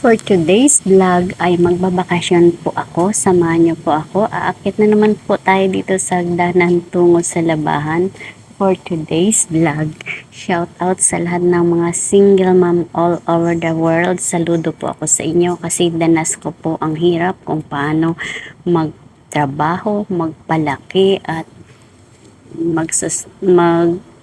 For today's vlog ay magbabakasyon po ako. Samahan niyo po ako. Aakit na naman po tayo dito sa danan tungo sa labahan. For today's vlog, shout out sa lahat ng mga single mom all over the world. Saludo po ako sa inyo kasi danas ko po ang hirap kung paano magtrabaho, magpalaki at magsus-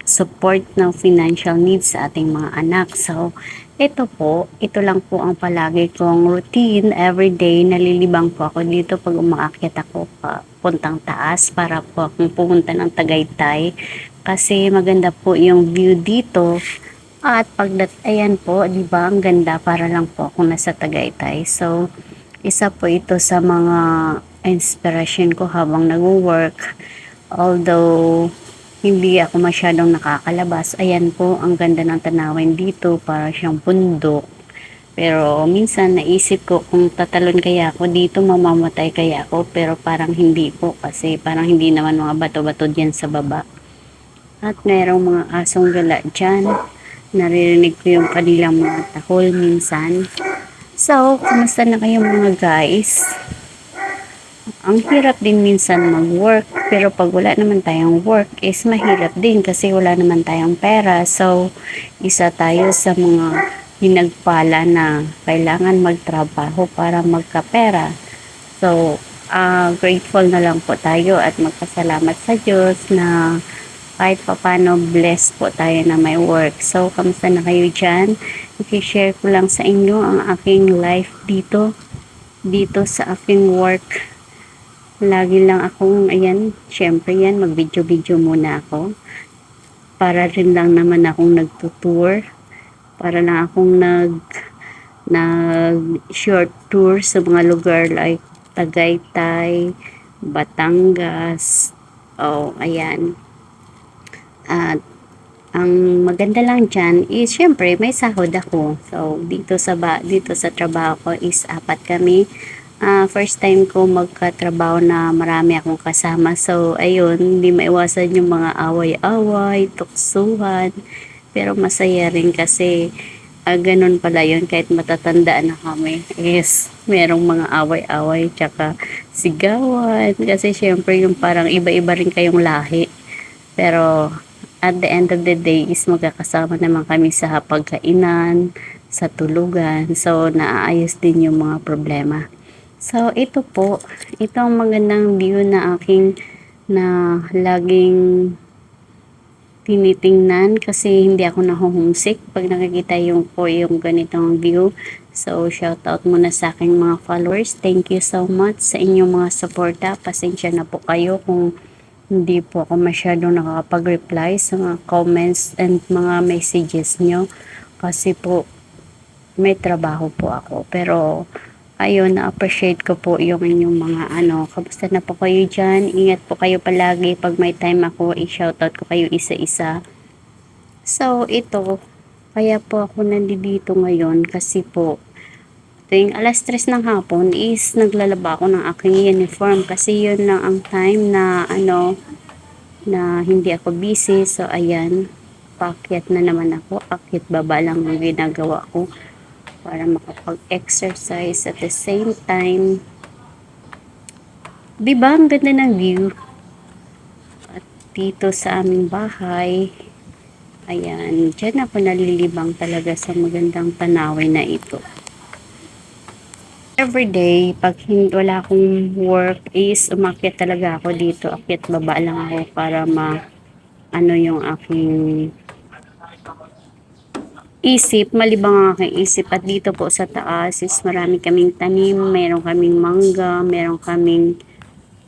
mag-support ng financial needs sa ating mga anak. So, ito po, ito lang po ang palagi kong routine every day. Nalilibang po ako dito pag umaakyat ako pa puntang taas para po akong pumunta ng Tagaytay kasi maganda po yung view dito. At pagdat ayan po, 'di ba? Ang ganda para lang po ako nasa Tagaytay. So, isa po ito sa mga inspiration ko habang nagwo-work. Although hindi ako masyadong nakakalabas. Ayan po, ang ganda ng tanawin dito para siyang bundok. Pero minsan naisip ko kung tatalon kaya ako dito, mamamatay kaya ako. Pero parang hindi po kasi parang hindi naman mga bato-bato dyan sa baba. At merong mga asong gala dyan. Naririnig ko yung kanilang mga tahol minsan. So, kumusta na kayo mga guys? ang hirap din minsan mag-work pero pag wala naman tayong work is mahirap din kasi wala naman tayong pera. So isa tayo sa mga hinagpala na kailangan magtrabaho para magkapera. So uh, grateful na lang po tayo at magpasalamat sa Diyos na kahit papano blessed po tayo na may work. So kamusta na kayo dyan? I-share ko lang sa inyo ang aking life dito dito sa aking work Lagi lang akong, ayan, syempre yan, mag-video-video muna ako. Para rin lang naman akong nagtutour. Para lang akong nag, nag short tour sa mga lugar like Tagaytay, Batangas, oh, ayan. At, ang maganda lang dyan is, syempre, may sahod ako. So, dito sa, ba, dito sa trabaho ko is apat kami uh, first time ko magkatrabaho na marami akong kasama. So, ayun, hindi maiwasan yung mga away-away, tuksuhan. Pero masaya rin kasi uh, ganun pala yun kahit matatanda na kami. Is, merong mga away-away tsaka sigawan. Kasi syempre yung parang iba-iba rin kayong lahi. Pero at the end of the day is magkakasama naman kami sa pagkainan, sa tulugan. So, naaayos din yung mga problema. So, ito po, ito ang magandang view na aking na laging tinitingnan kasi hindi ako nahuhumsik pag nakikita yung po yung ganitong view. So, shout out muna sa aking mga followers. Thank you so much sa inyong mga suporta. Pasensya na po kayo kung hindi po ako masyadong nakakapag-reply sa mga comments and mga messages nyo kasi po may trabaho po ako. Pero, ayun, na-appreciate ko po yung inyong mga ano, kamusta na po kayo dyan, ingat po kayo palagi, pag may time ako, i-shoutout ko kayo isa-isa. So, ito, kaya po ako nandito ngayon kasi po, tuwing alas 3 ng hapon is naglalaba ako ng aking uniform kasi yun lang ang time na ano, na hindi ako busy. So, ayan, pakyat na naman ako, akyat baba lang ang ginagawa ko para makapag-exercise at the same time. Di ba ang ganda ng view? At dito sa aming bahay, ayan, dyan ako nalilibang talaga sa magandang tanawin na ito. Every day, pag hindi wala akong work is umakyat talaga ako dito. Akyat baba lang ako para ma ano yung aking isip, malibang ang aking isip. At dito po sa taas is marami kaming tanim, meron kaming mangga, meron kaming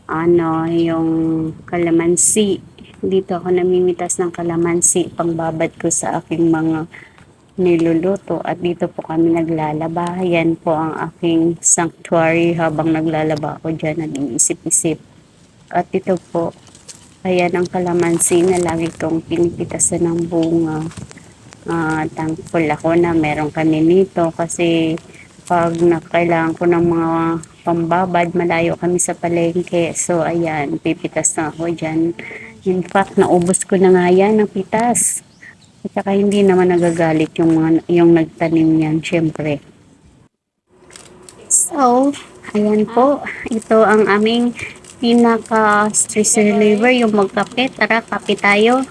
ano, yung kalamansi. Dito ako namimitas ng kalamansi, pangbabad ko sa aking mga niluluto. At dito po kami naglalaba. Yan po ang aking sanctuary habang naglalaba ako dyan, nag-iisip-isip. At ito po, ayan ang kalamansi na lagi kong pinipitasan ng bunga uh, thankful ako na meron kami nito kasi pag nakailangan ko ng mga pambabad, malayo kami sa palengke. So, ayan, pipitas na ako dyan. In fact, naubos ko na nga yan ng pitas. At saka hindi naman nagagalit yung, mga, yung nagtanim yan, syempre. So, ayan po. Ito ang aming pinaka-stress reliever, yung magkape. Tara, kape tayo.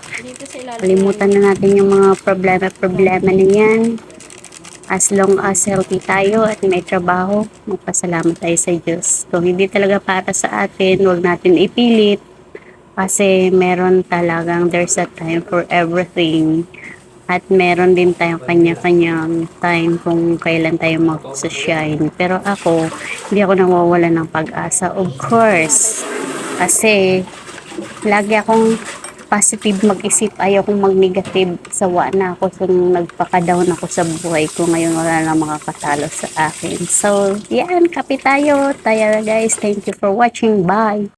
Kalimutan na natin yung mga problema-problema na yan. As long as healthy tayo at may trabaho, magpasalamat tayo sa Diyos. Kung hindi talaga para sa atin, huwag natin ipilit. Kasi meron talagang there's a time for everything. At meron din tayong kanya-kanyang time kung kailan tayo mag-shine. Pero ako, hindi ako nawawala ng pag-asa. Of course, kasi lagi akong positive mag-isip. Ayaw kong mag-negative. Sawa na ako kung nagpaka-down ako sa buhay ko. Ngayon wala na makakatalo sa akin. So, yan. Kape tayo. Tayo guys. Thank you for watching. Bye.